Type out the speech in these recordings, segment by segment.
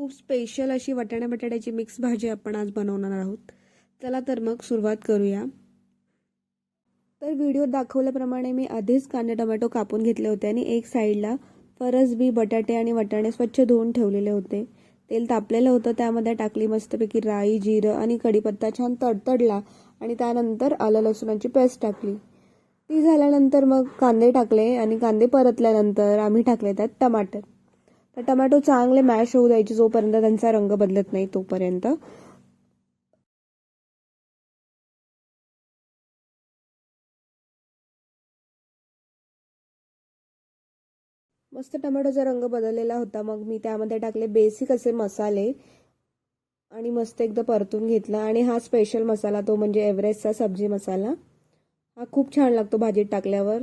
खूप स्पेशल अशी वाटाण्या बटाट्याची मिक्स भाजी आपण आज बनवणार आहोत. चला तर मग सुरुवात करूया. तर व्हिडिओ दाखवल्याप्रमाणे मी आधीच कांदे टोमॅटो कापून घेतले होते आणि एक साईडला फरसबी बटाटे आणि वाटाणे स्वच्छ धुवून ठेवलेले होते. तेल तापलेलं होतं त्यामध्ये टाकली मस्तपैकी राई जिरं आणि कढीपत्ता छान तडतडला आणि त्यानंतर आलं लसूणाची पेस्ट टाकली. ती झाल्यानंतर मग कांदे टाकले आणि कांदे परतल्यानंतर आम्ही टाकले त्यात टमाटर. टमॅटो चांगले मॅश होऊ द्यायचे जोपर्यंत त्यांचा रंग बदलत नाही तोपर्यंत. मस्त टमॅटोचा रंग बदललेला होता. मग मी त्यामध्ये टाकले बेसिक असे मसाले आणि मस्त एकदा परतून घेतला. आणि हा स्पेशल मसाला तो म्हणजे एव्हरेस्टचा सब्जी मसाला. हा खूप छान लागतो भाजीत टाकल्यावर.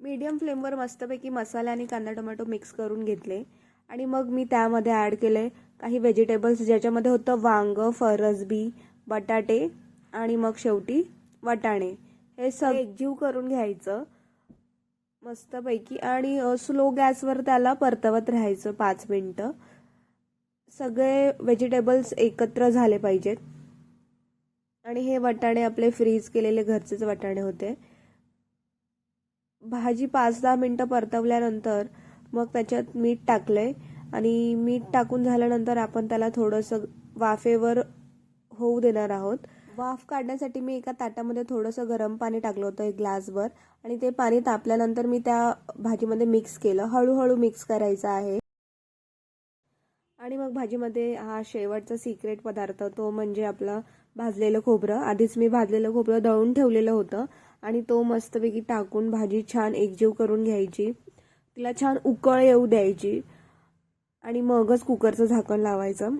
मीडियम फ्लेमवर मस्तपैकी मसाला आणि कांदा टोमॅटो मिक्स करून घेतले. आणि मग मी त्यामध्ये ॲड केले काही व्हेजिटेबल्स ज्याच्यामध्ये होतं वांग फरसबी बटाटे आणि मग शेवटी वाटाणे. हे सग एकजीव करून घ्यायचं. मस्तपैकी. आणि स्लो गॅसवर त्याला परतवत राहायचं पाच मिनटं. सगळे व्हेजिटेबल्स एकत्र झाले पाहिजेत. आणि हे वाटाणे आपले फ्रीज केलेले घरचेच वाटाणे होते. भाजी पाच दहा मिनटं परतवल्यानंतर मग त्याच्यात मीठ टाकलंय. आणि मीठ टाकून झाल्यानंतर आपण त्याला थोडंसं वाफेवर होऊ देणार आहोत. वाफ काढण्यासाठी मी एका ताटामध्ये थोडंसं गरम पाणी टाकलं होतं एक ग्लासभर. आणि ते पाणी तापल्यानंतर मी त्या भाजीमध्ये मिक्स केलं. हळूहळू मिक्स करायचं आहे. आणि मग भाजीमध्ये हा शेवटचा सिक्रेट पदार्थ तो म्हणजे आपलं भाजलेलं खोबरं. आधीच मी भाजलेलं खोबरं दळून ठेवलेलं होतं. आणि तो मस्तपैकी टाकून भाजी छान एकजीव करून घ्यायची. तिला छान उकळ येऊ द्यायची. आणि मगच कुकरचं झाकण लावायचं.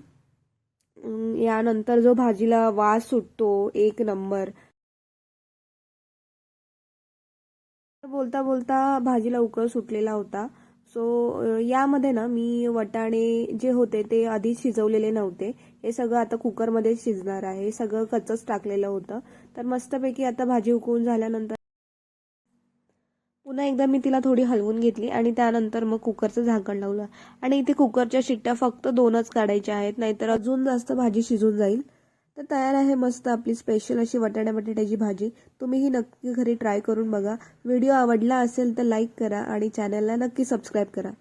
यानंतर जो भाजीला वास सुटतो एक नंबर. बोलता बोलता भाजीला उकळ सुटलेला होता. सो यामध्ये ना मी वटाणे जे होते ते आधी शिजवलेले नव्हते. हे सगळं आता कुकरमध्ये शिजणार आहे. सगळं कच्चच टाकलेलं होतं. तर मस्तपैकी आता भाजी उकळून झाल्यानंतर पुन्हा एकदा मी तिला थोडी हलवून घेतली आणि त्यानंतर मग कुकरचं झाकण लावलं. आणि इथे कुकरच्या शिट्ट्या फक्त दोनच काढायच्या आहेत नाहीतर अजून जास्त भाजी शिजून जाईल. तर तयार आहे मस्त आपली स्पेशल अशी वटाण्या बटाट्याची भाजी. तुम्हीही नक्की घरी ट्राय करून बघा. व्हिडिओ आवडला असेल तर लाईक करा आणि चॅनलला नक्की सबस्क्राईब करा.